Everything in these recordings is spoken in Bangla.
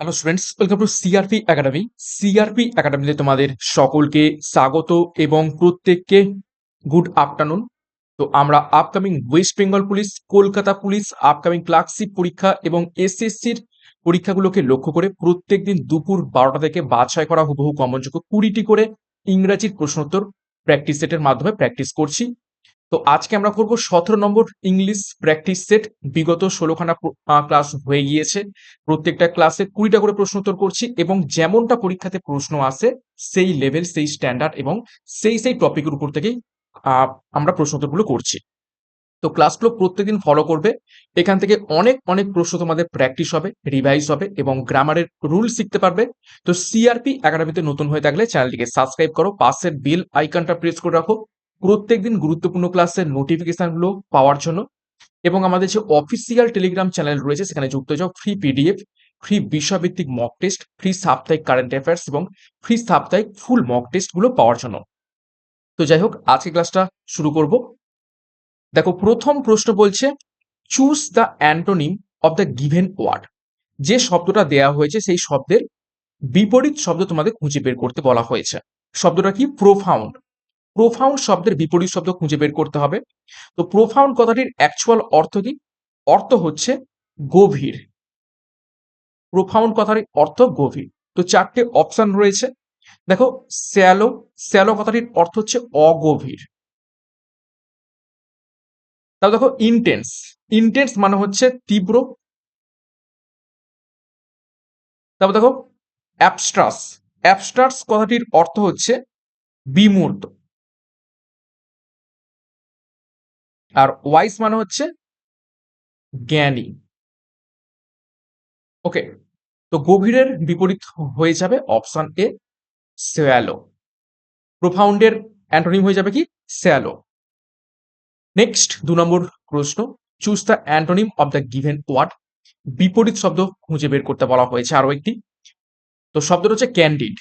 Hello students welcome to CRP academy CRP একাডেমিতে তোমাদের সকলকে স্বাগত এবং প্রত্যেককে গুড আফটারনুন তো আমরা upcoming West Bengal police Kolkata police upcoming clerkship পরীক্ষা এবং এসএসসির পরীক্ষাগুলোকে লক্ষ্য করে প্রত্যেকদিন দুপুর বারোটা থেকে বাছাই করা হুবহু কমনযোগ্য কুড়িটি করে ইংরাজির প্রশ্নোত্তর প্র্যাকটিস সেটের মাধ্যমে প্র্যাকটিস করছি। তো আজকে আমরা করব সতেরো নম্বর ইংলিশ প্র্যাকটিস সেট বিগত ষোলোখানা ক্লাস হয়ে গিয়েছে। প্রত্যেকটা ক্লাসে কুড়িটা করে প্রশ্ন উত্তর করছি এবং যেমনটা পরীক্ষাতে প্রশ্ন আসে, সেই লেভেল সেই স্ট্যান্ডার্ড এবং সেই সেই টপিকের উপর থেকেই আমরা প্রশ্ন উত্তরগুলো করছি। তো ক্লাসগুলো প্রত্যেকদিন ফলো করবে। এখান থেকে অনেক অনেক প্রশ্ন তোমাদের প্র্যাকটিস হবে রিভাইজ হবে এবং গ্রামারের রুল শিখতে পারবে। তো সিআরপি একাডেমিতে নতুন হয়ে থাকলে চ্যানেলটিকে সাবস্ক্রাইব করো। পাশের বেল আইকনটা প্রেস করে রাখো। প্রত্যেকদিন গুরুত্বপূর্ণ ক্লাসের নোটিফিকেশনগুলো পাওয়ার জন্য এবং আমাদের যে অফিসিয়াল টেলিগ্রাম চ্যানেল রয়েছে, সেখানে যুক্ত যাও। ফ্রি পিডিএফ ফ্রি বিষয়ভিত্তিক মক টেস্ট ফ্রি সাপ্তাহিক কারেন্ট অ্যাফেয়ার্স এবং ফ্রি সাপ্তাহিক ফুল মক টেস্টগুলো পাওয়ার জন্য। তো যাই হোক, আজকে ক্লাসটা শুরু করব। দেখো, প্রথম প্রশ্ন বলছে choose the antonym of the given word যে শব্দটা দেয়া হয়েছে, সেই শব্দের বিপরীত শব্দ তোমাদের খুঁজে বের করতে বলা হয়েছে। শব্দটা কি? প্রোফাউন্ড প্রোফাউন্ড শব্দের বিপরীত শব্দ খুঁজে বের করতে হবে। তো প্রোফাউন্ড কথাটির অ্যাকচুয়াল অর্থ কি? অর্থ হচ্ছে গভীর। প্রোফাউন্ড কথাটির অর্থ গভীর। তো চারটে অপশন রয়েছে। দেখো স্যালো স্যালো কথাটির অর্থ হচ্ছে অগভীর। তারপর দেখো ইন্টেন্স ইন্টেন্স মানে হচ্ছে তীব্র। তারপর দেখো অ্যাবস্ট্রাস অ্যাবস্ট্রাস কথাটির অর্থ হচ্ছে বিমূর্ত। আর ওয়াইস মানে হচ্ছে জ্ঞানী। ওকে, তো গভীরের বিপরীত হয়ে যাবে অপশন এ স্যালো। প্রোফাউন্ডের অ্যান্টোনিম হয়ে যাবে কি? স্যালো। নেক্সট, দু নম্বর প্রশ্ন, choose the antonym of the given word. বিপরীত শব্দ খুঁজে বের করতে বলা হয়েছে আরও একটি। তো শব্দটা হচ্ছে ক্যান্ডিড।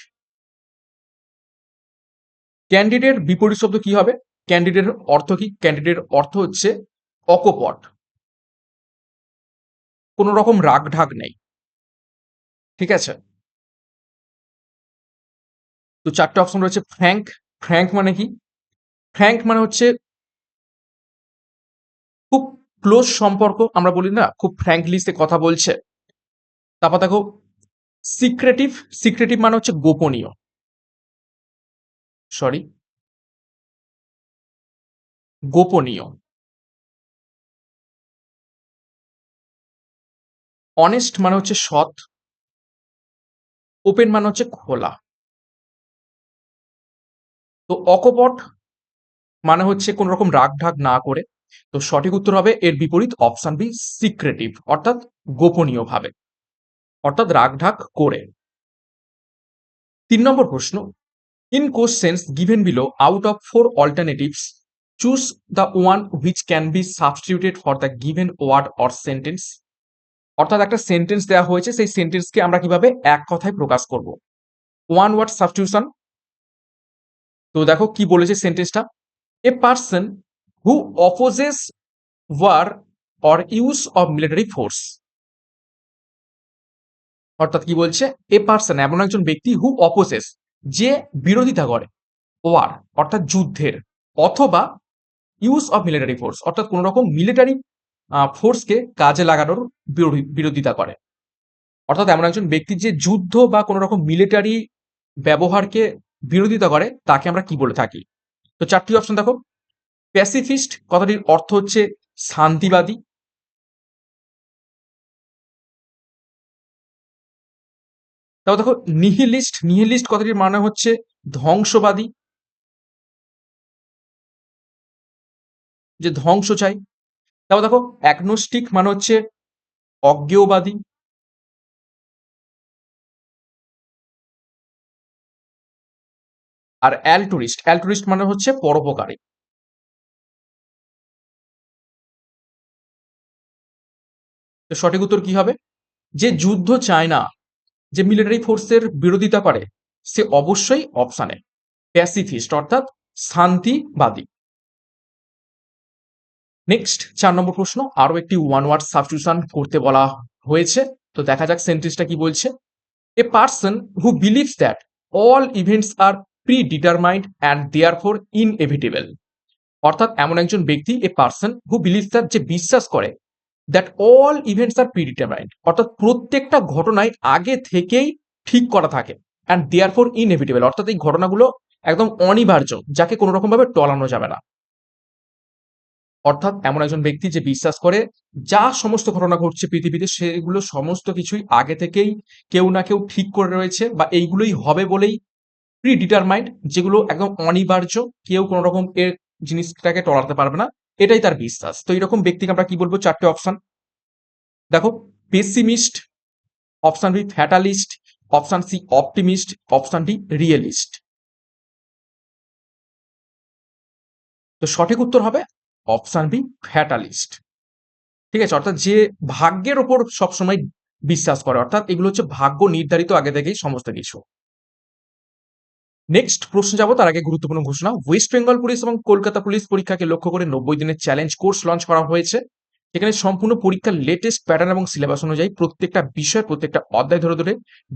ক্যান্ডিডের বিপরীত শব্দ কি হবে? ক্যান্ডিডের অর্থ কি? ক্যান্ডিডের অর্থ হচ্ছে অকপট। কোনো রকম রাগ ঢাক নেই। ঠিক আছে? তো চারটে অপশন রয়েছে ফ্র্যাঙ্ক ফ্র্যাঙ্ক মানে কি? ফ্র্যাঙ্ক মানে হচ্ছে খুব ক্লোজ সম্পর্ক, আমরা বলি না, খুব ফ্র্যাঙ্কলি সে কথা বলছে। তারপর দেখো সিক্রেটিভ সিক্রেটিভ মানে হচ্ছে গোপনীয়। সরি গোপনীয়। অনেস্ট মানে হচ্ছে সৎ। ওপেন মানে হচ্ছে খোলা। তো অকপট মানে হচ্ছে কোন রকম রাগ ঢাক না করে। তো সঠিক উত্তর হবে এর বিপরীত অপশন বি সিক্রেটিভ অর্থাৎ গোপনীয় ভাবে অর্থাৎ রাগ ঢাক করে। তিন নম্বর প্রশ্ন in questions given below out of four alternatives choose the one which can be substituted for the given word or sentence অর্থাৎ একটা সেন্টেন্স দেওয়া হয়েছে, সেই সেন্টেন্সকে আমরা কীভাবে এক কথায় প্রকাশ করব? ওয়ান ওয়ার্ড সাবস্টিটিউশন তো দেখো কি বলেছে সেন্টেন্সটা a person who opposes war or use of military force অর্থাৎ কি বলছে? এ পার্সন এমন একজন ব্যক্তি হু অপোজেস যে বিরোধিতা করে ওয়ার অর্থাৎ যুদ্ধের, অথবা ইউজ অফ মিলিটারি ফোর্স অর্থাৎ কোন রকম মিলিটারি ফোর্সকে কাজে লাগানোর বিরোধী- বিরোধিতা করে। অর্থাৎ এমন একজন ব্যক্তি যে যুদ্ধ বা কোনো রকম মিলিটারি ব্যবহারকে বিরোধিতা করে, তাকে আমরা কি বলে থাকি? তো চারটি অপশন দেখো। প্যাসিফিস্ট কথাটির অর্থ হচ্ছে শান্তিবাদী। তারপর দেখো নিহিলিস্ট নিহিলিস্ট কথাটির মানে হচ্ছে ধ্বংসবাদী। যে ধ্বংস চাই। তারপর দেখো অ্যাগনোস্টিক মানে হচ্ছে অজ্ঞেয়বাদী। আর অ্যালটুরিস্ট অ্যালটুরিস্ট মানে হচ্ছে পরোপকারী। তো সঠিক উত্তর কি হবে? যে যুদ্ধ চায় না, যে মিলিটারি ফোর্সের বিরোধিতা করে, সে অবশ্যই অপশানে প্যাসিফিস্ট অর্থাৎ শান্তিবাদী। নেক্সট চার নম্বর প্রশ্ন আরও একটি ওয়ান ওয়ার্ড সাবস্টিটিউশন করতে বলা হয়েছে। তো দেখা যাক সেন্টেন্সটা কি বলছে। A person who believes that all events are predetermined and therefore inevitable অর্থাৎ এমন একজন ব্যক্তি a person who believes that যে বিশ্বাস করে that all events are predetermined অর্থাৎ প্রত্যেকটা ঘটনায় আগে থেকেই ঠিক করা থাকে অ্যান্ড দেয়ার ফোর ইনএভিটেবল অর্থাৎ এই ঘটনাগুলো একদম অনিবার্য, যাকে কোনো রকম ভাবে টলানো যাবে না। অর্থাৎ এমন একজন ব্যক্তি যে বিশ্বাস করে, যা সমস্ত ঘটনা ঘটছে পৃথিবীতে, সেগুলো সমস্ত কিছুই আগে থেকেই কেউ না কেউ ঠিক করে রয়েছে বা এইগুলোই হবে বলেই প্রি ডিটারমাইন্ড যেগুলো একদম অনিবার্য, কেউ কোনো রকম এর জিনিসটাকে টলাতে পারবে না। এটাই তার বিশ্বাস। তো এরকম ব্যক্তিকে আমরা কি বলব? চারটে অপশন। দেখো pessimist option B fatalist option C optimist option D realist তো সঠিক উত্তর হবে? অপশন বি ফ্যাটালিস্ট ঠিক আছে? অর্থাৎ যে ভাগ্যের ওপর সবসময় বিশ্বাস করে, অর্থাৎ এগুলো হচ্ছে ভাগ্য নির্ধারিত আগে থেকেই সমস্ত কিছু। নেক্সট প্রশ্ন যাব, তার আগে গুরুত্বপূর্ণ ঘোষণা। ওয়েস্ট বেঙ্গল পুলিশ এবং কলকাতা পুলিশ পরীক্ষাকে লক্ষ্য করে নব্বই দিনের চ্যালেঞ্জ কোর্স লঞ্চ করা হয়েছে। এখানে সম্পূর্ণ পরীক্ষার লেটেস্ট প্যাটার্ন এবং সিলেবাস অনুযায়ী প্রত্যেকটা বিষয়, প্রত্যেকটা অধ্যায় ধরে ধরে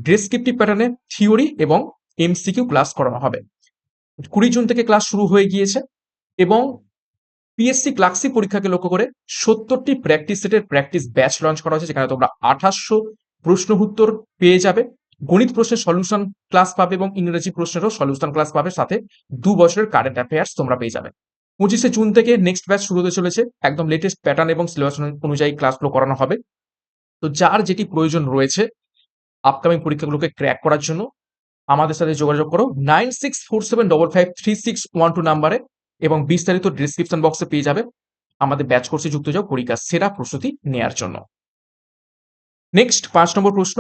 ডেসক্রিপটিভ প্যাটার্নে থিওরি এবং এমসিকিউ ক্লাস করানো হবে। কুড়ি জুন থেকে ক্লাস শুরু হয়ে গিয়েছে এবং পিএসসি ক্লাসি পরীক্ষাকে লক্ষ্য করে সত্তরটি প্র্যাকটিস সেটের প্র্যাকটিস ব্যাচ লঞ্চ করা হয়েছে, যেখানে তোমরা আঠাশশো প্রশ্ন উত্তর পেয়ে যাবে, গণিত প্রশ্নের সলিউশন ক্লাস পাবে এবং ইংরেজি প্রশ্নেরও সলিউশন ক্লাস পাবে, সাথে দু বছরের কারেন্ট অ্যাফেয়ার্স তোমরা পেয়ে যাবে। পঁচিশে জুন থেকে নেক্সট ব্যাচ শুরু হতে চলেছে, একদম লেটেস্ট প্যাটার্ন এবং সিলেবাস অনুযায়ী ক্লাসগুলো করানো হবে। তো যার যেটি প্রয়োজন রয়েছে আপকামিং পরীক্ষাগুলোকে ক্র্যাক করার জন্য, আমাদের সাথে যোগাযোগ করো nine six four seven double five three six one two নাম্বারে এবং বিস্তারিত ডিসক্রিপশন বক্সে পেয়ে যাবে আমাদের ব্যাচ কোর্সে যুক্ত যাও পরীক্ষার সেরা প্রস্তুতি নেয়ার জন্য। নেক্সট পাঁচ নম্বর প্রশ্ন,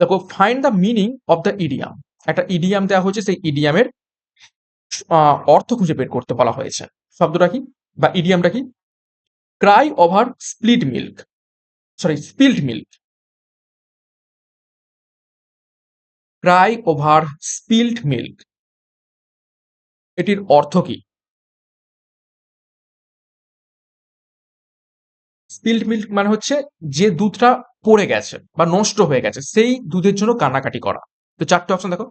দেখো find the meaning of the idiom একটা ইডিয়াম দেওয়া হয়েছে, সেই ইডিয়ামের অর্থ খুঁজে বের করতে বলা হয়েছে। শব্দটা কি বা ইডিয়ামটা কি? Cry over split milk sorry spilled milk cry over spilled milk এটির অর্থ কি? স্পিল্ড মিল্ক মানে হচ্ছে যে দুধটা পড়ে গেছে বা নষ্ট হয়ে গেছে, সেই দুধের জন্য কান্নাকাটি করা। তো চারটে অপশন দেখো।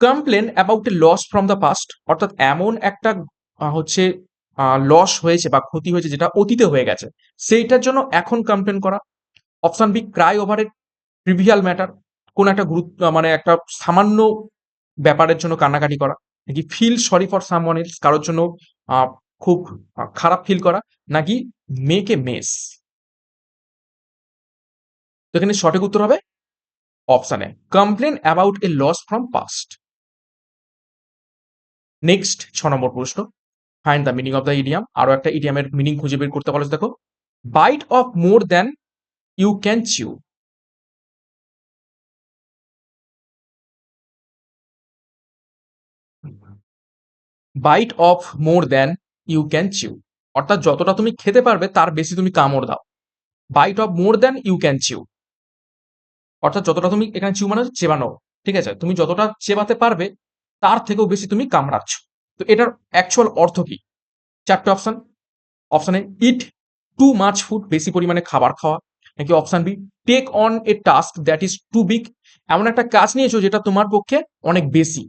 Complain about a loss from the past অর্থাৎ এমন একটা হচ্ছে লস হয়েছে বা ক্ষতি হয়েছে যেটা অতীতে হয়ে গেছে, সেইটার জন্য এখন কমপ্লেন করা। অপশন বি ক্রাই ওভারের ট্রিভিয়াল ম্যাটার কোন একটা গুরুত্ব মানে একটা সামান্য ব্যাপারের জন্য কান্নাকাটি করা। নাকি feel sorry for someone else কারোর জন্য খুব খারাপ ফিল করা। নাকি এ মেস তো এখানে সঠিক উত্তর হবে অপশানে complain about a loss from past next ছ নম্বর প্রশ্ন find the meaning of the idiom আরও একটা ইডিয়ামের মিনিং খুঁজে বের করতে বলেছে দেখো bite off more than you can chew bite off more than you can chew অর্থাৎ যতটা তুমি খেতে পারবে, তার বেশি তুমি কামড় দাও। Bite off more than you can chew অর্থাৎ যতটা তুমি এখানে চিউ মানে চেবানো। ঠিক আছে? তুমি যতটা চেবাতে পারবে, তার থেকেও বেশি তুমি কামড়াচ্ছ। তো এটার অ্যাকচুয়াল অর্থ কি? চারটে অপশান অপশানে ইট টু মাছ ফুড বেশি পরিমাণে খাবার খাওয়া। নাকি option B take on a task that is too big এমন একটা কাজ নিয়েছো যেটা তোমার পক্ষে অনেক বেশি।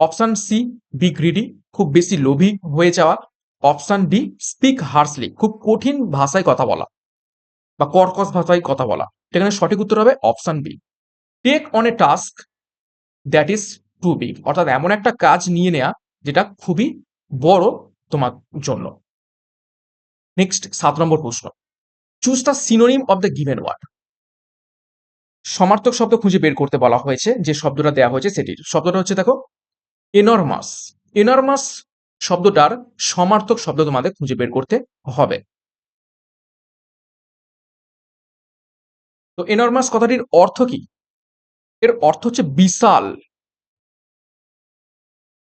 অপশান সি বি গ্রিডি খুব বেশি লোভী হয়ে যাওয়া। অপশান ডি স্পিক হার্সলি খুব কঠিন ভাষায় কথা বলা বা কর্কশ ভাষায় কথা বলা। এখানে সঠিক উত্তর হবে option B. Take on a task that is too big অর্থাৎ এমন একটা কাজ নিয়ে নেওয়া যেটা খুবই বড় তোমার জন্য। নেক্সট সাত নম্বর প্রশ্ন। Choose the synonym of the given word সমার্থক শব্দ খুঁজে বের করতে বলা হয়েছে, যে শব্দটা দেওয়া হয়েছে সেটির শব্দটা হচ্ছে দেখো এনরমাস এনরমাস শব্দটার সমার্থক শব্দ তোমাদের খুঁজে বের করতে হবে। তো এনরমাস কথাটির অর্থ কি? এর অর্থ হচ্ছে বিশাল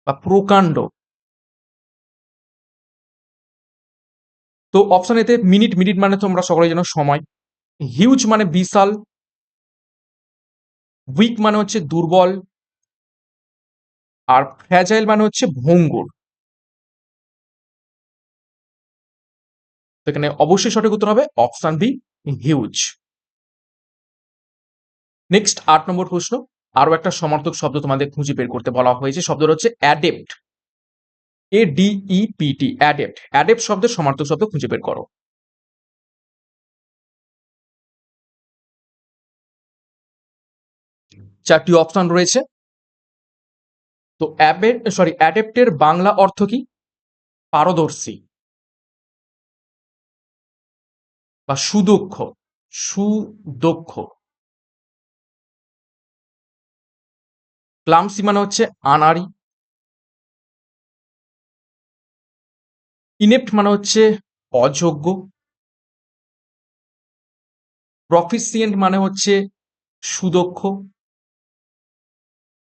বা প্রকাণ্ড। তো অপশন এতে মিনিট মিনিট মানে তোমরা সকলে যেন সময়। হিউজ মানে বিশাল। উইক মানে হচ্ছে দুর্বল। আর ফ্র্যাজাইল মানে হচ্ছে ভঙ্গুর। এখানে অবশ্যই সঠিক উত্তর হবে অপশন বি হিউজ নেক্সট আট নম্বর প্রশ্ন। আরও একটা সমার্থক শব্দ তোমাদের খুঁজে বের করতে বলা হয়েছে। শব্দটা হচ্ছে adept A D E P T adept adept শব্দের সমার্থক শব্দ খুঁজে বের করো। চারটি অপশন রয়েছে। তো অ্যাবেট সরি অ্যাডেপ্টের বাংলা অর্থ কি? পারদর্শী। বা সুদক্ষ সুদক্ষ। ক্লামসি মানে হচ্ছে আনারি ইনেপ্ট মানে হচ্ছে অযোগ্য। প্রফিসিয়েন্ট মানে হচ্ছে সুদক্ষ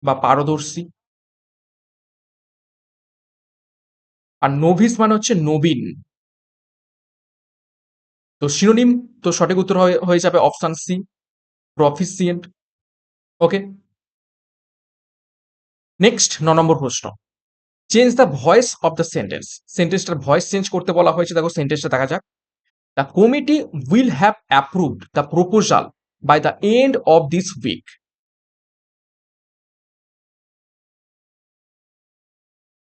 বা পারদর্শী। আর নোভিস মানে হচ্ছে নবীন। তো শিরোনিম তো সঠিক উত্তর হয়ে- যাবে option C proficient okay next ন নম্বর প্রশ্ন। Change the voice of the sentence সেন্টেন্সটার voice change করতে বলা হয়েছে। দেখো সেন্টেন্সটা দেখা যাক। The committee will have approved the proposal by the end of this week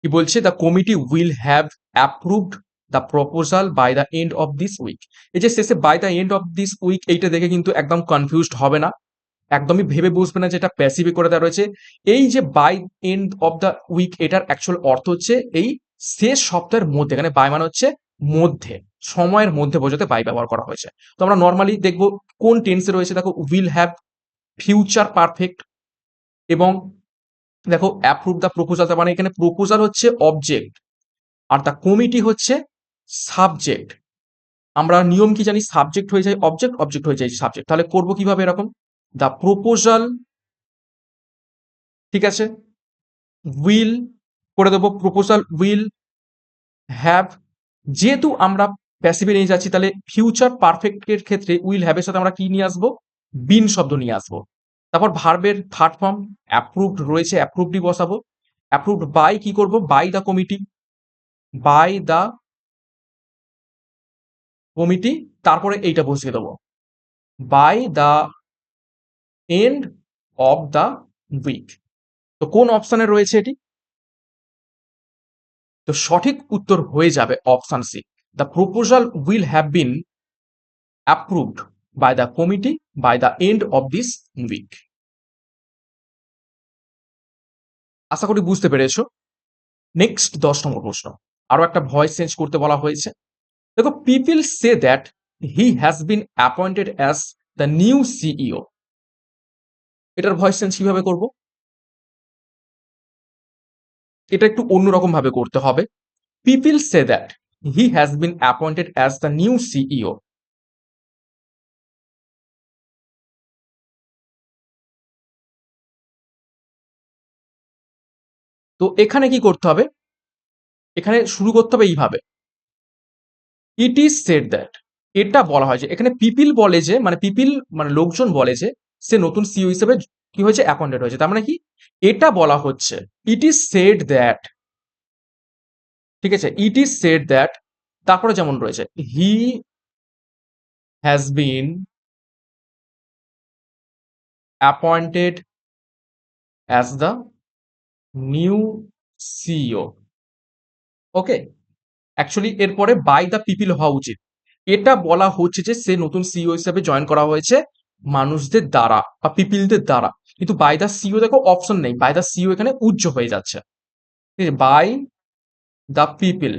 কি বলছে? The committee will have approved the proposal by the end of this week এই যে শেষে by the end of this week এইটা দেখে কিন্তু একদম কনফিউজড হবে না। একদমই ভেবে বুঝবে না যে এটা প্যাসিভে করে দেওয়া রয়েছে। এই যে by end of the week এটার অ্যাকচুয়াল অর্থ হচ্ছে এই শেষ সপ্তাহের মধ্যে, এখানে বাই মানে হচ্ছে মধ্যে, সময়ের মধ্যে বোঝাতে বাই ব্যবহার করা হয়েছে। তো আমরা নর্মালি দেখব কোন টেন্সে রয়েছে, দেখো উইল হ্যাভ ফিউচার পারফেক্ট এবং দেখো অ্যাপ্রুভ দ্য প্রপোজাল মানে এখানে প্রপোজাল হচ্ছে অবজেক্ট আর দ্য কমিটি হচ্ছে সাবজেক্ট আমরা নিয়ম কি জানি? সাবজেক্ট হয়ে যায় অবজেক্ট অবজেক্ট হয়ে যায় সাবজেক্ট তাহলে করব কীভাবে এরকম? দ্য প্রপোজাল ঠিক আছে? উইল করে দেবো প্রপোজাল উইল হ্যাভ যেহেতু আমরা প্যাসিভে নিয়ে যাচ্ছি, তাহলে ফিউচার পারফেক্টের ক্ষেত্রে উইল হ্যাভের সাথে আমরা কি নিয়ে আসব? বিন শব্দ নিয়ে আসব। তারপর ভার্বের থার্ড ফর্ম অ্যাপ্রুভড রয়েছে অ্যাপ্রুভডই বসাবো। অ্যাপ্রুভড বাই কি করব? By the committee by the committee তারপরে এইটা বসিয়ে দেবো। By the end of the week তো কোন অপশানে রয়েছে এটি? তো সঠিক উত্তর হয়ে যাবে option C. The proposal will have been approved by the committee by the end of this week আশা করি বুঝতে পেরেছ। নেক্সট দশ নম্বর প্রশ্ন। আরও একটা ভয়েস চেঞ্জ করতে বলা হয়েছে। দেখো people say that he has been appointed as the new CEO এটার ভয়েস চেঞ্জ কীভাবে করব? এটা একটু অন্যরকম ভাবে করতে হবে। People say that he has been appointed as the new CEO তো এখানে কি করতে হবে? এখানে শুরু করতে হবে এইভাবে। ইট ইজ সেড দ্যাট এটা বলা হয় যে, এখানে পিপিল বলে যে মানে পিপিল মানে লোকজন বলে যে, সে নতুন সিও হিসেবে কি হয়েছে? অ্যাপয়েন্টেড হয়েছে। তার মানে কি? এটা বলা হচ্ছে ইট ইজ সেড দ্যাট ঠিক আছে? ইট ইজ সেড দ্যাট তারপরে যেমন রয়েছে he has been appointed as the new CEO okay actually এরপরে বাই দ্য পিপিল হওয়া উচিত। এটা বলা হচ্ছে যে, সে নতুন সিইও হিসাবে জয়েন করা হয়েছে মানুষদের দ্বারা বা পিপিলদের দ্বারা। কিন্তু বাই দ্য সিইও দেখো অপশন নেই। বাই দ্য সিও এখানে উজ্জ হয়ে যাচ্ছে। ঠিক আছে বাই দ্য পিপিল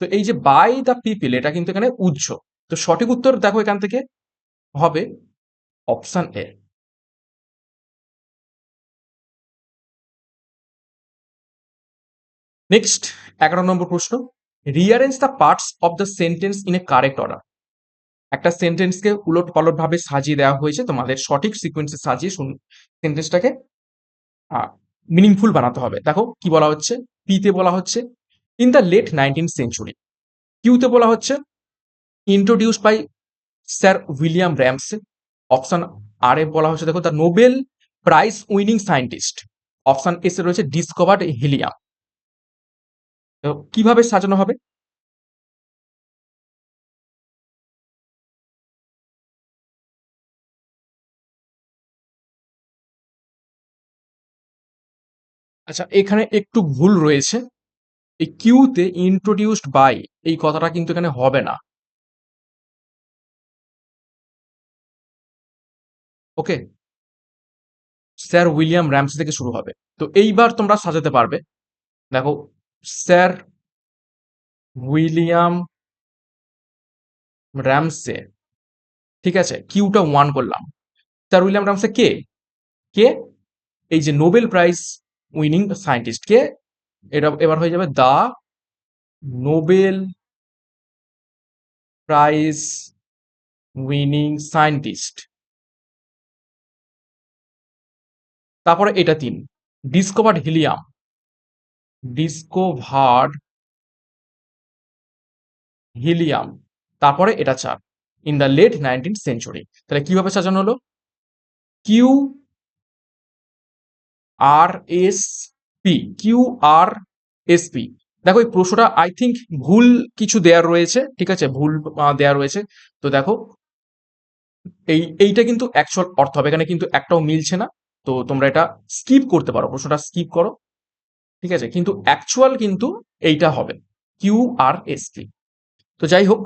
তো এই যে বাই দ্য পিপিল এটা কিন্তু এখানে উজ্জ তো সঠিক উত্তর দেখো এখান থেকে হবে অপশন এ নেক্সট এগারো নম্বর প্রশ্ন rearrange the parts of the sentence in a correct order একটা সেন্টেন্সকে উলট পালট ভাবে সাজিয়ে দেওয়া হয়েছে, তোমাদের সঠিক সিকোয়েন্সে সাজিয়ে শুন সেন্টেন্সটাকে মিনিংফুল বানাতে হবে। দেখো কি বলা হচ্ছে? পিতে বলা হচ্ছে in the late nineteen century কিউতে বলা হচ্ছে introduce by sir William Ramsay option R এ বলা হচ্ছে, দেখো the Nobel prize winning scientist option এসে রয়েছে ডিসকভার্ড হিলিয়াম তো কীভাবে সাজানো হবে? আচ্ছা এখানে একটু ভুল রয়েছে। এই কিউতে ইন্ট্রোডিউসড বাই এই কথাটা কিন্তু এখানে হবে না। ওকে। স্যার উইলিয়াম র্যামসি থেকে শুরু হবে। তো এইবার তোমরা সাজাতে পারবে। দেখো স্যার উইলিয়াম র্যামসে ঠিক আছে, কিউটা ওয়ান করলাম। স্যার উইলিয়াম র্যামসে কে? কে? এই যে নোবেল প্রাইজ উইনিং সায়েন্টিস্ট, কে? এটা এবার হয়ে যাবে the Nobel prize winning scientist. তারপরে এটা তিন, ডিসকভার্ড হিলিয়াম। ডিসকভার্ড হিলিয়াম তারপরে এটা চার in the late nineteen century তাহলে কীভাবে সাজানো হলো? Q R S P Q R S P দেখো এই প্রশ্নটা আই থিঙ্ক ভুল কিছু দেয়ার রয়েছে, ঠিক আছে? ভুল দেয়া রয়েছে। তো দেখো, এই, এইটা কিন্তু অ্যাকচুয়াল অর্থ হবে। এখানে কিন্তু একটাও মিলছে না। তো তোমরা এটা স্কিপ করতে পারো। প্রশ্নটা স্কিপ করো। ঠিক আছে? কিন্তু অ্যাকচুয়াল কিন্তু এইটা হবে। কিউ আর এস পি তো যাই হোক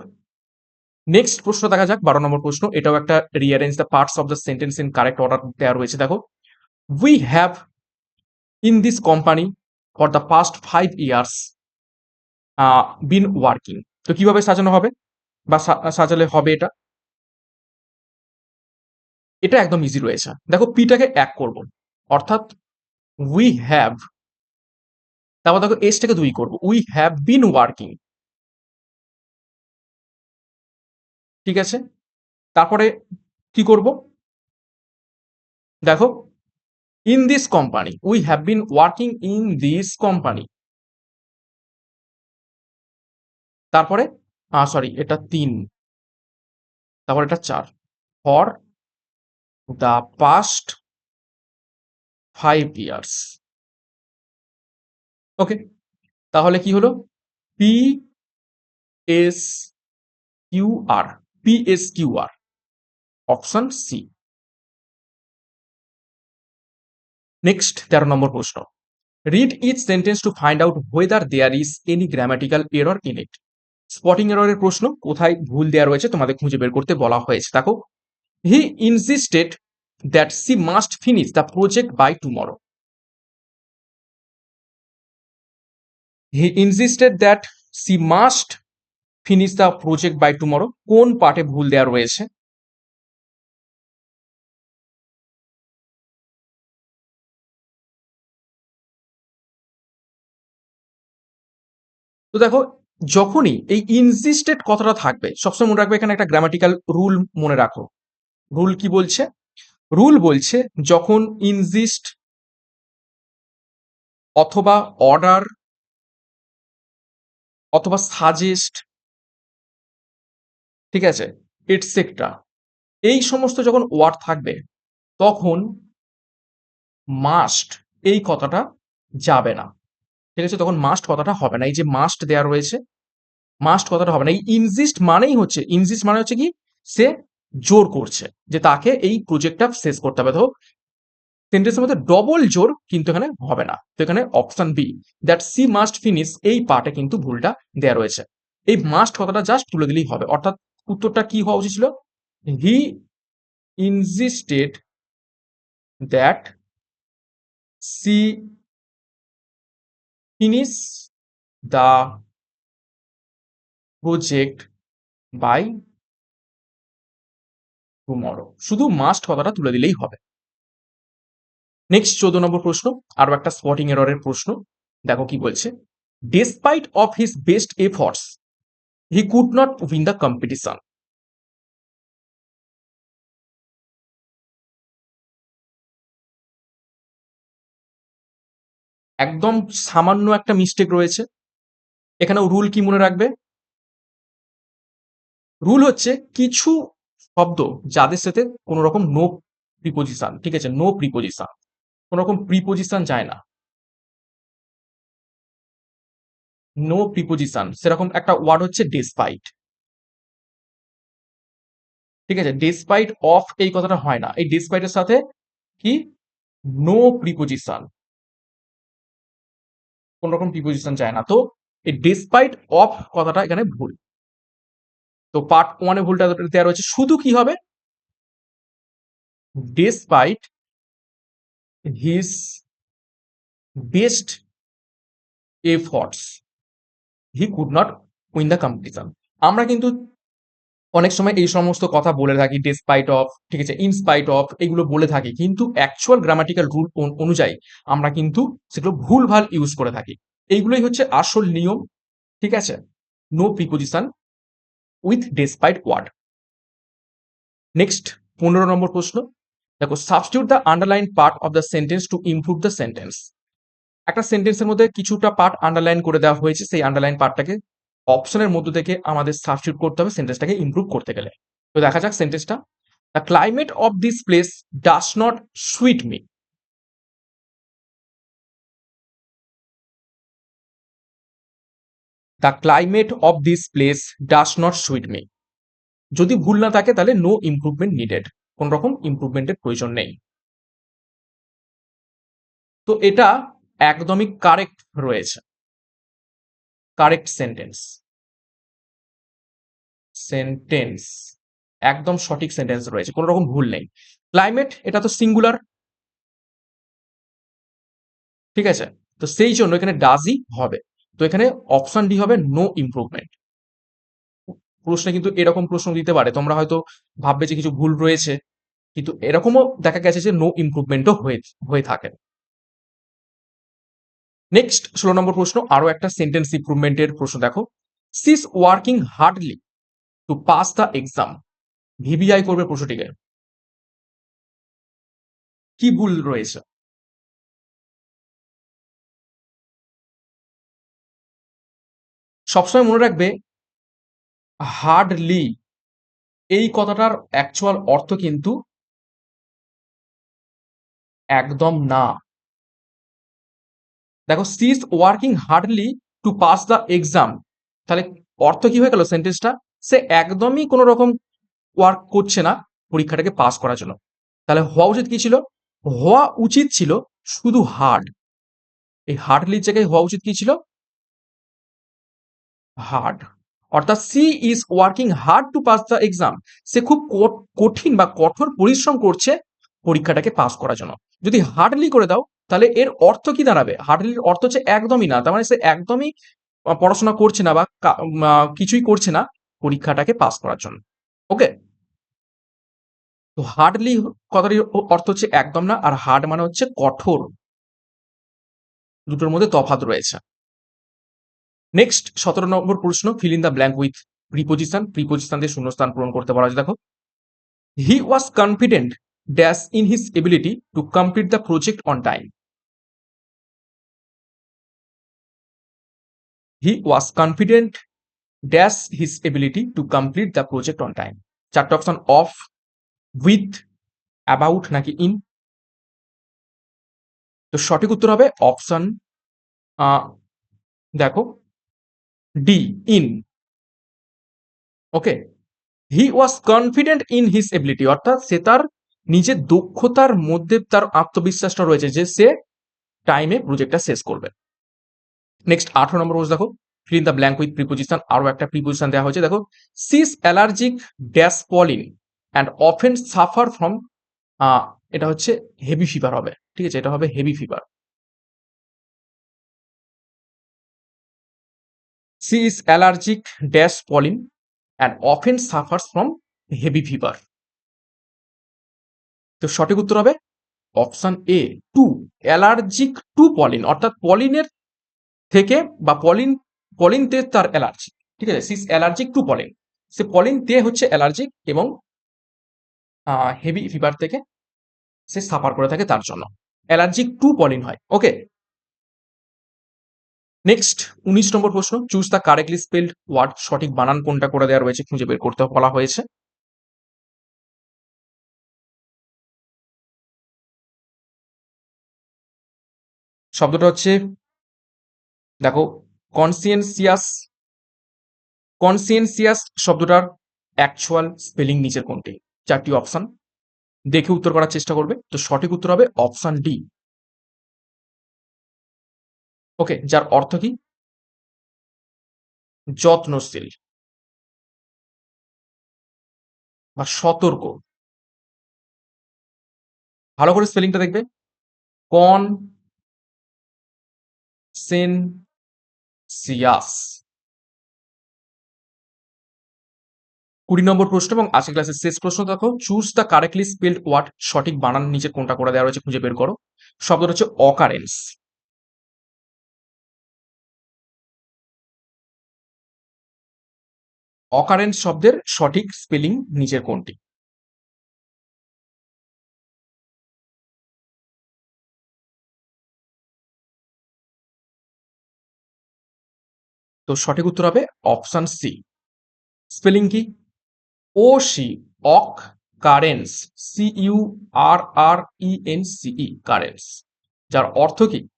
নেক্সট প্রশ্ন দেখা যাক, বারো নম্বর প্রশ্ন। এটাও একটা rearrange the parts of the sentence in correct order দেওয়া রয়েছে। দেখো we have in this company for the past five years been working তো কীভাবে সাজানো হবে বা সাজালে হবে এটা? এটা একদম ইজি রয়েছে। দেখো পিটাকে এক করব। অর্থাৎ উই হ্যাভ তারপর দেখো এসটাকে দুই করব। উই হ্যাভ বিন ওয়ার্কিং ঠিক আছে? তারপরে কি করব? দেখো in this company we have been working in this company তারপরে সরি এটা তিন। তারপর এটা চার। For the past five years okay, তাহলে কি হলো? P S Q R P S Q R option C next তেরো নম্বর প্রশ্ন। Read each sentence to find out whether there is any grammatical error in it spotting এররের প্রশ্ন, কোথায় ভুল দেওয়া রয়েছে তোমাদের খুঁজে বের করতে বলা হয়েছে। দেখো he insisted that she must finish the project by tomorrow he insisted that she must finish the project by tomorrow কোন পার্টে ভুল দেওয়া রয়েছে? তো দেখো, যখনই এই ইনসিস্টেড কথাটা থাকবে, সবসময় মনে রাখবে এখানে একটা গ্রামাটিক্যাল রুল মনে রাখো। রুল কি বলছে? রুল বলছে যখন ইনজিস্ট অথবা অর্ডার অথবা সাজেস্ট ঠিক আছে এটসেট্রা এই সমস্ত যখন ওয়ার্ড থাকবে, তখন মাস্ট এই কথাটা যাবে না। ঠিক আছে, তখন মাস্ট কথাটা হবে না। এই যে মাস্ট দেয়া রয়েছে মাস্ট কথাটা হবে না। এই ইনজিস্ট মানেই হচ্ছে ইনজিস্ট মানে হচ্ছে কি? সে জোর করছে যে তাকে এই প্রজেক্টটা শেষ করতে হবে। তো সেন্টেন্সের মধ্যে ডবল জোর কিন্তু এখানে হবে না। তো এখানে option B that she must finish এই পার্টে কিন্তু ভুলটা দেয়া রয়েছে। এই মাস্ট কথাটা জাস্ট তুলে দিলেই হবে। অর্থাৎ উত্তরটা কি হওয়া উচিত ছিল? He insisted that she finish the project by tomorrow শুধু মাস্ট কথাটা তুলে দিলেই হবে। নেক্সট চোদ্দ নম্বর প্রশ্ন আরও একটা স্পটিং এররের প্রশ্ন। দেখো কি বলছে। Despite of his best efforts he could not win the competition একদম সামান্য একটা মিস্টেক রয়েছে। এখানেও রুল কি মনে রাখবে? রুল হচ্ছে কিছু শব্দ যাদের সাথে কোনো রকম নো প্রিপোজিশন ঠিক আছে? নো প্রিপোজিশন কোনো রকম প্রিপোজিশন যায় না। নো প্রিপোজিশন সেরকম একটা ওয়ার্ড হচ্ছে ডেসপাইট ঠিক আছে ডেসপাইট অফ এই কথাটা হয় না। এই ডেসপাইটের সাথে কি? নো প্রিপোজিশন কোন রকম প্রিপোজিশন যায় না। তো এই ডিসপাইট অফ কথাটা এখানে ভুল। তো পার্ট ওয়ানে ভুলটা দেওয়া রয়েছে শুধু কি হবে? Despite his best efforts he could not win the competition আমরা কিন্তু অনেক সময় এই সমস্ত কথা বলে থাকি ডিসপাইট অফ ঠিক আছে ইনস্পাইট অফ এগুলো বলে থাকি। কিন্তু অ্যাকচুয়াল গ্রামাটিক্যাল রুল অনুযায়ী আমরা কিন্তু সেগুলো ভুলভাল ইউজ করে থাকি। এইগুলোই হচ্ছে আসল নিয়ম, ঠিক আছে? No preposition with despite word next পনেরো নম্বর প্রশ্ন। দেখো substitute the underline part of the sentence to improve the sentence একটা সেন্টেন্সের মধ্যে কিছুটা পার্ট আন্ডারলাইন করে দেওয়া হয়েছে, সেই আন্ডারলাইন পার্টটাকে অপশনের মধ্য থেকে আমাদের সাবস্টিউট করতে হবে সেন্টেন্সটাকে ইমপ্রুভ করতে গেলে। তো দেখা যাক সেন্টেন্সটা the climate of this place does not suit me the climate of this place does not suit me যদি ভুল না থাকে, তাহলে নো ইমপ্রুভমেন্ট নিডেড কোন রকম ইমপ্রুভমেন্টের প্রয়োজন নেই। তো এটা একদমই কারেক্ট রয়েছে। কারেক্ট সেন্টেন্স সেন্টেন্স একদম সঠিক সেন্টেন্স রয়েছে কোনো রকম ভুল নেই। ক্লাইমেট এটা তো সিঙ্গুলার ঠিক আছে? তো সেই জন্য এখানে ডাজই হবে। তো এখানে অপশন ডি হবে নো ইমপ্রুভমেন্ট প্রশ্নে কিন্তু এরকম প্রশ্ন দিতে পারে। তোমরা হয়তো ভাববে যে কিছু ভুল রয়েছে, কিন্তু এরকমও দেখা গেছে যে নো ইমপ্রুভমেন্টও হয়ে হয়ে থাকে। নেক্সট ষোলো নম্বর প্রশ্ন আরও একটা সেন্টেন্স ইমপ্রুভমেন্টের প্রশ্ন দেখো। She's working hardly to pass the exam VBI করবে প্রশ্নটিকে। কি ভুল রয়েছে? সবসময় মনে রাখবে হার্ডলি। এই কথাটার অ্যাকচুয়াল অর্থ কিন্তু একদম না। দেখো she's working hardly to pass the exam তাহলে অর্থ কি হয়ে গেল সেন্টেন্সটা সে একদমই কোনো রকম ওয়ার্ক করছে না পরীক্ষাটাকে পাস করার জন্য। তাহলে হওয়া উচিত কি ছিল? হওয়া উচিত ছিল শুধু হার্ড এই হার্ডলির জায়গায় হওয়া উচিত কি ছিল? হার্ড অর্থাৎ she is working hard to pass the exam. সে খুব কঠিন বা কঠোর পরিশ্রম করছে পরীক্ষাটাকে পাস করার জন্য। যদি হার্ডলি করে দাও, তাহলে এর অর্থ কি দাঁড়াবে? হার্ডলির অর্থ হচ্ছে একদমই না। তার মানে সে একদমই পড়াশোনা করছে না বা কিছুই করছে না পরীক্ষাটাকে পাস করার জন্য। ওকে? তো হার্ডলি কথাটির অর্থ হচ্ছে একদম না, আর হার্ড মানে হচ্ছে কঠোর। দুটোর মধ্যে তফাত রয়েছে। নেক্সট সতেরো নম্বর প্রশ্ন fill in the blank with preposition preposition দিয়ে শূন্যস্থান পূরণ করতে পারা যায় দেখো। He was confident dash in his ability to complete the project on time he was confident dash his ability to complete the project on time চারটে অপশন অফ উইথ অ্যাবাউট নাকি ইন তো সঠিক উত্তর হবে অপশন দেখো D in okay he was confident in his ability অর্থাৎ সে তার নিজের দক্ষতার মধ্যে তার আত্মবিশ্বাসটা রয়েছে যে সে টাইমে প্রজেক্টটা শেষ করবে। নেক্সট আঠারো নম্বর রোজ দেখো। Fill the blank with preposition আরও একটা প্রিপোজিশন দেওয়া হয়েছে। দেখো she's allergic dash pollen and often suffer from এটা হচ্ছে হেভি ফিভার হবে। ঠিক আছে, এটা হবে heavy fever she is allergic dash pollen and often suffers from heavy fever তো সঠিক উত্তর হবে option A to allergic to pollen অর্থাৎ পলিনের থেকে বা পলিন পলিন তে তার অ্যালার্জি ঠিক আছে? সিস অ্যালার্জিক টু পলিন সে পলিন তে হচ্ছে অ্যালার্জিক এবং হেভি ফিভার থেকে সে সাফার করে থাকে তার জন্য। অ্যালার্জিক টু পলিন হয় ওকে নেক্সট উনিশ নম্বর প্রশ্ন choose the correctly spelled word সঠিক বানান কোনটা করে দেওয়া রয়েছে খুঁজে বের করতে বলা হয়েছে। শব্দটা হচ্ছে, দেখো কনসিয়েন্সিয়াস কনসিয়েন্সিয়াস শব্দটার অ্যাকচুয়াল স্পেলিং নিচের কোনটি? চারটি অপশন দেখে উত্তর করার চেষ্টা করবে। তো সঠিক উত্তর হবে অপশন ডি ওকে, যার অর্থ কি? যত্নশীল বা সতর্ক। ভালো করে স্পেলিংটা দেখবে। কন সেন সিয়াস। কুড়ি নম্বর প্রশ্ন এবং আজকের ক্লাসের শেষ প্রশ্ন দেখো। Choose the correctly spelled word সঠিক বানান নিচে কোনটা করে দেওয়া রয়েছে খুঁজে বের করো। শব্দটা হচ্ছে অকারেন্স অকারেন্স শব্দের সঠিক স্পেলিং নিচের কোনটি? তো সঠিক উত্তর হবে অপশন সি। স্পেলিং কি? O, C, occurrence, C, U, R R, E, N C E কারেন্স। যার অর্থ কি?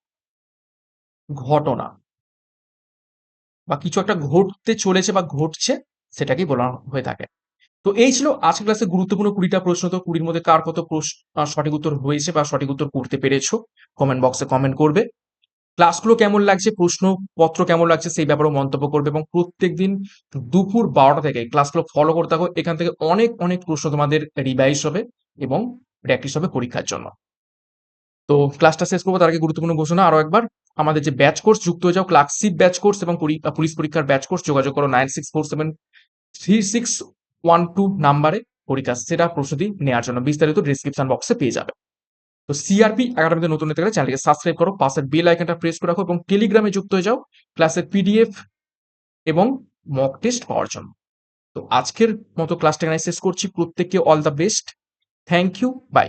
ঘটনা। বা কিছু একটা ঘটতে চলেছে বা ঘটছে সেটাকেই বলা হয়ে থাকে। তো এই ছিল আজকের ক্লাসে গুরুত্বপূর্ণ কুড়িটা প্রশ্ন। তো কুড়ির মধ্যে কার কত প্রশ্ন সঠিক উত্তর হয়েছে বা সঠিক উত্তর করতে পেরেছ কমেন্ট বক্সে কমেন্ট করবে। ক্লাসগুলো কেমন লাগছে, প্রশ্নপত্র কেমন লাগছে সেই ব্যাপারেও মন্তব্য করবে এবং প্রত্যেকদিন দুপুর বারোটা থেকে ক্লাসগুলো ফলো করতে থাকো। এখান থেকে অনেক অনেক প্রশ্ন তোমাদের রিভাইজ হবে এবং প্র্যাকটিস হবে পরীক্ষার জন্য। তো ক্লাসটা শেষ করব, তার আগে গুরুত্বপূর্ণ ঘোষণা আরও একবার। আমাদের যে ব্যাচ কোর্স যুক্ত হয়ে যাও, ক্লার্কশিপ ব্যাচ কোর্স এবং পুলিশ পরীক্ষার ব্যাচ কোর্স, যোগাযোগ করো nine six four seven three six one two নাম্বারে পরীক্ষা সেটা প্রস্তুতি নেওয়ার জন্য বিস্তারিত ডিসক্রিপশন বক্সে পেয়ে যাবে। তো সিআরপি একাডেমিতে নতুন হতে গেলে চ্যানেলকে সাবস্ক্রাইব করো, পাশের বেল আইকনটা প্রেস করে রাখো এবং টেলিগ্রামে যুক্ত হয়ে যাও ক্লাসের পিডিএফ এবং মক টেস্ট পাওয়ার জন্য। তো আজকের মতো ক্লাসটা এখানে শেষ করছি। প্রত্যেককে all the best thank you bye